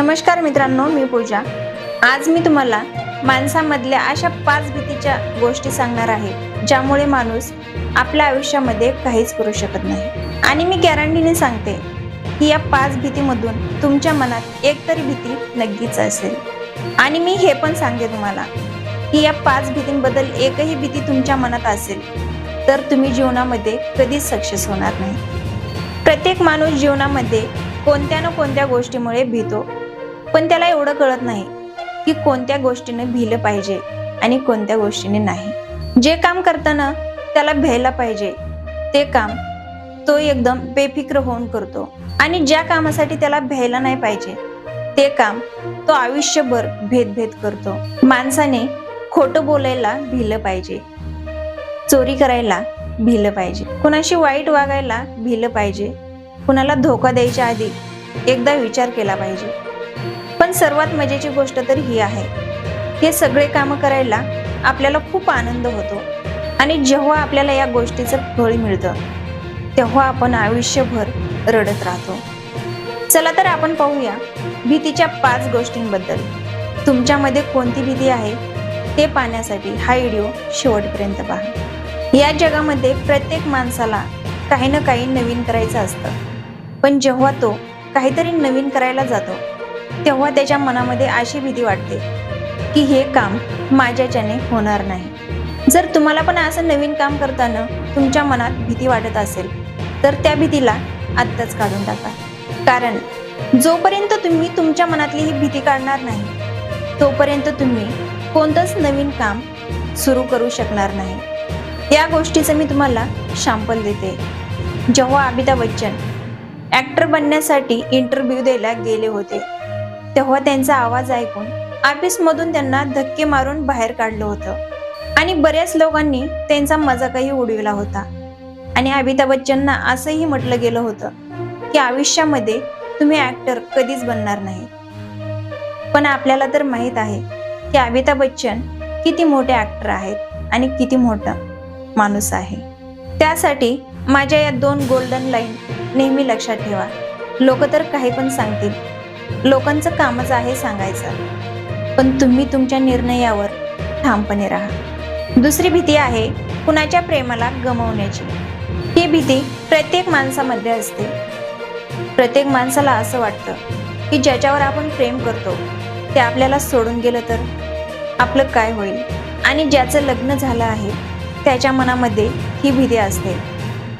नमस्कार मित्रांनो मी पूजा. आज मी तुम्हाला माणसामधल्या अशा पाच भीतीच्या गोष्टी सांगणार आहे ज्यामुळे माणूस आपल्या आयुष्यामध्ये काहीच करू शकत नाही. आणि मी गॅरंटीने सांगते की या पाच भीतीमधून तुमच्या मनात एक तरी भीती नक्कीच असेल. आणि मी हे पण सांगते तुम्हाला की या पाच भीतींबद्दल एकही भीती तुमच्या मनात असेल तर तुम्ही जीवनामध्ये कधीच सक्सेस होणार नाही. प्रत्येक माणूस जीवनामध्ये कोणत्या ना कोणत्या गोष्टीमुळे भीतो. पण त्याला एवढं कळत नाही की कोणत्या गोष्टीने भिलं पाहिजे आणि कोणत्या गोष्टीने नाही. जे काम करताना त्याला भ्यायला पाहिजे ते काम तो एकदम बेफिक्र होऊन करतो. आणि ज्या कामासाठी त्याला भ्यायला नाही पाहिजे ते काम तो आयुष्यभर भेदभेद करतो. माणसाने खोटं बोलायला भिलं पाहिजे चोरी करायला भिलं पाहिजे कुणाशी वाईट वागायला भिलं पाहिजे कुणाला धोका द्यायच्या आधी एकदा विचार केला पाहिजे. पण सर्वात मजेची गोष्ट तर ही आहे. हे सगळे कामं करायला आपल्याला खूप आनंद होतो. आणि जेव्हा आपल्याला या गोष्टीचं फळ मिळतं तेव्हा आपण आयुष्यभर रडत राहतो. चला तर आपण पाहूया भीतीच्या पाच गोष्टींबद्दल. तुमच्यामध्ये कोणती भीती आहे ते पाहण्यासाठी हा व्हिडिओ शेवटपर्यंत पहा. या जगामध्ये प्रत्येक माणसाला काही ना काही नवीन करायचं असतं. पण जेव्हा तो काहीतरी नवीन करायला जातो तेव्हा त्याच्या मनामध्ये अशी भीती वाटते की हे काम माझ्याच्याने होणार नाही. जर तुम्हाला पण असं नवीन काम करताना तुमच्या मनात भीती वाटत असेल तर त्या भीतीला आत्ताच काढून टाका. कारण जोपर्यंत तुम्ही तुमच्या मनातली ही भीती काढणार नाही तोपर्यंत तुम्ही कोणतंच नवीन काम सुरू करू शकणार नाही. या गोष्टीचं मी तुम्हाला शॅम्पल देते. जेव्हा अमिताभ बच्चन ॲक्टर बनण्यासाठी इंटरव्ह्यू द्यायला गेले होते तेव्हा त्यांचा आवाज ऐकून ऑफिसमधून त्यांना धक्के मारून बाहेर काढलं होतं. आणि बऱ्याच लोकांनी त्यांचा मजाकही उडविला होता. आणि अमिताभ बच्चनना असंही म्हटलं गेलं होतं की आयुष्यामध्ये तुम्ही ॲक्टर कधीच बनणार नाही. पण आपल्याला तर माहीत आहे की अमिताभ बच्चन किती मोठे ॲक्टर आहेत आणि किती मोठा माणूस आहे. त्यासाठी माझ्या या दोन गोल्डन लाईन नेहमी लक्षात ठेवा. लोक तर काही पण सांगतील लोकांचं कामच आहे सांगायचं. पण तुम्ही तुमच्या निर्णयावर ठामपणे राहा. दुसरी भीती आहे कुणाच्या प्रेमाला गमावण्याची. ही भीती प्रत्येक माणसामध्ये असते. प्रत्येक माणसाला असं वाटतं की ज्याच्यावर आपण प्रेम करतो ते आपल्याला सोडून गेलं तर आपलं काय होईल? आणि ज्याचं लग्न झालं आहे त्याच्या मनामध्ये ही भीती असते.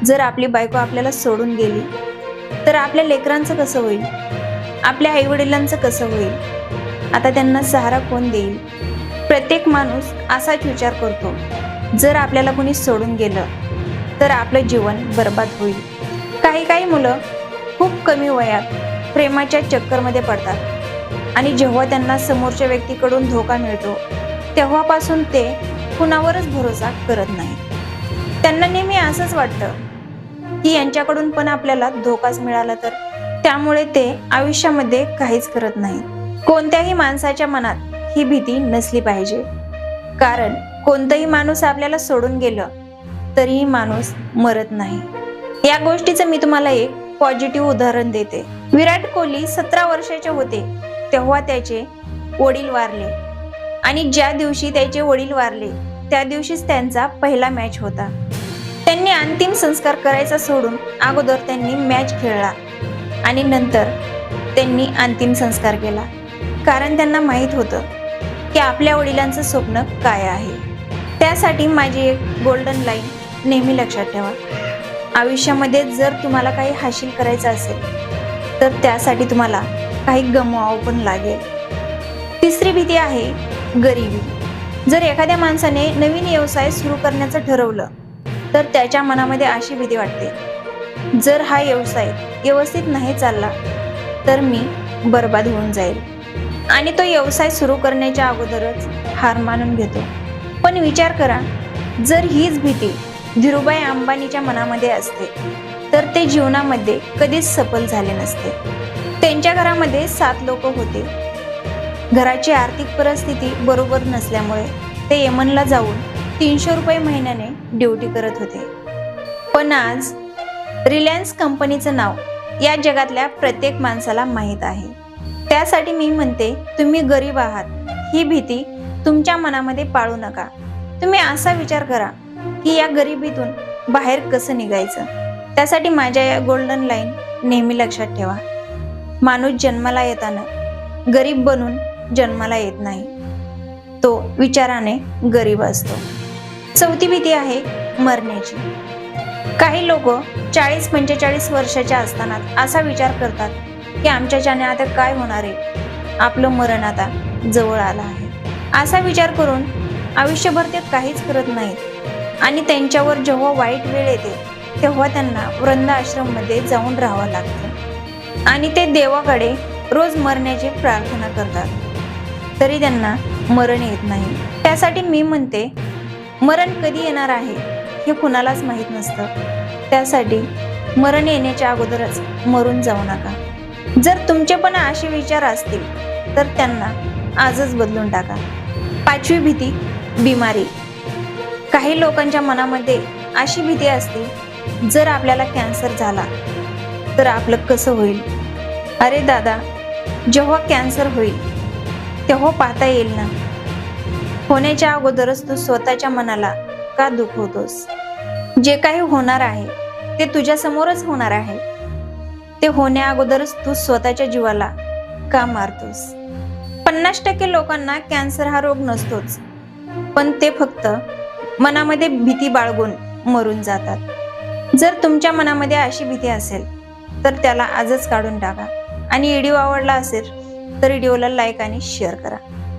जर आपली बायको आपल्याला सोडून गेली तर आपल्या लेकरांचं कसं होईल? आपल्या आईवडिलांचं कसं होईल? आता त्यांना सहारा कोण देईल? प्रत्येक माणूस असाच विचार करतो. जर आपल्याला कोणी सोडून गेलं तर आपलं जीवन बर्बाद होईल. काही काही मुलं खूप कमी वयात प्रेमाच्या चक्करमध्ये पडतात. आणि जेव्हा त्यांना समोरच्या व्यक्तीकडून धोका मिळतो तेव्हापासून ते कुणावरच भरोसा करत नाही त्यांना नेहमी असंच वाटतं की यांच्याकडून पण आपल्याला धोकाच मिळाला तर त्यामुळे ते आयुष्यामध्ये काहीच करत नाही. कोणत्याही माणसाच्या मनात ही भीती नसली पाहिजे. कारण कोणतंही माणूस आपल्याला सोडून गेलं तरीही माणूस मरत नाही. या गोष्टीचं मी तुम्हाला एक पॉझिटिव्ह उदाहरण देते. विराट कोहली सतरा वर्षाचे होते तेव्हा त्याचे वडील वारले. आणि ज्या दिवशी त्याचे वडील वारले त्या दिवशीच त्यांचा पहिला मॅच होता. त्यांनी अंतिम संस्कार करायचा सोडून अगोदर त्यांनी मॅच खेळला. आणि नंतर त्यांनी अंतिम संस्कार केला. कारण त्यांना माहीत होतं की आपल्या वडिलांचं स्वप्न काय आहे. त्यासाठी माझी एक गोल्डन लाईन नेहमी लक्षात ठेवा. आयुष्यामध्ये जर तुम्हाला काही हासिल करायचं असेल तर त्यासाठी तुम्हाला काही गमवावं पण लागेल. तिसरी भीती आहे गरिबी. जर एखाद्या माणसाने नवीन व्यवसाय सुरू करण्याचं ठरवलं तर त्याच्या मनामध्ये अशी भीती वाटते. जर हा व्यवसाय व्यवस्थित नाही चालला तर मी बर्बाद होऊन जाईल. आणि तो व्यवसाय सुरू करण्याच्या अगोदरच हार मानून घेतो. पण विचार करा जर हीच भीती धीरूभाई अंबानीच्या मनामध्ये असते तर ते जीवनामध्ये कधीच सफल झाले नसते. त्यांच्या घरामध्ये सात लोक होते. घराची आर्थिक परिस्थिती बरोबर नसल्यामुळे ते यमनला जाऊन तीनशे रुपये महिन्याने ड्युटी करत होते. पण आज रिलायन्स कंपनीचं नाव या जगातल्या प्रत्येक माणसाला माहीत आहे. त्यासाठी मी म्हणते तुम्ही गरीब आहात. ही भीती तुमच्या मनामध्ये पाळू नका. तुम्ही असा विचार करा की या गरिबीतून बाहेर कसं निघायचं? त्यासाठी माझ्या या गोल्डन लाईन नेहमी लक्षात ठेवा. माणूस जन्माला येताना गरीब बनून जन्माला येत नाही. तो विचाराने गरीब असतो. चौथी भीती आहे मरण्याची. काही लोक चाळीस पंचेचाळीस वर्षाच्या असताना असा विचार करतात की आमच्याच्याने आता काय होणार आहे? आपलं मरण आता जवळ आलं आहे. असा विचार करून आयुष्यभर ते काहीच करत नाहीत. आणि त्यांच्यावर जेव्हा वाईट वेळ येते तेव्हा त्यांना वृंदाश्रममध्ये जाऊन राहावं लागतं. आणि ते देवाकडे रोज मरण्याची प्रार्थना करतात. तरी त्यांना मरण येत नाही. त्यासाठी मी म्हणते मरण कधी येणार आहे हे कुणालाच माहीत नसतं. त्यासाठी मरण येण्याच्या अगोदरच मरून जाऊ नका. जर तुमचे पण असे विचार असतील तर त्यांना आजच बदलून टाका. पाचवी भीती बिमारी. काही लोकांच्या मनामध्ये अशी भीती असते जर आपल्याला कॅन्सर झाला तर आपलं कसं होईल? अरे दादा जेव्हा कॅन्सर होईल तेव्हा पाहता येईल ना? होण्याच्या अगोदरच तू स्वतःच्या मनाला का दुखवतोस जे काही होणार आहे ते तुझ्या समोरच होणार आहे. ते होण्या अगोदरच तू स्वतःच्या जीवाला का मारतोस? पन्नास टक्के लोकांना कॅन्सर हा रोग नसतोच पण ते फक्त मनामध्ये भीती बाळगून मरून जातात. जर तुमच्या मनामध्ये अशी भीती असेल तर त्याला आजच काढून टाका. आणि व्हिडिओ आवडला असेल तर व्हिडिओला लाईक आणि शेअर करा.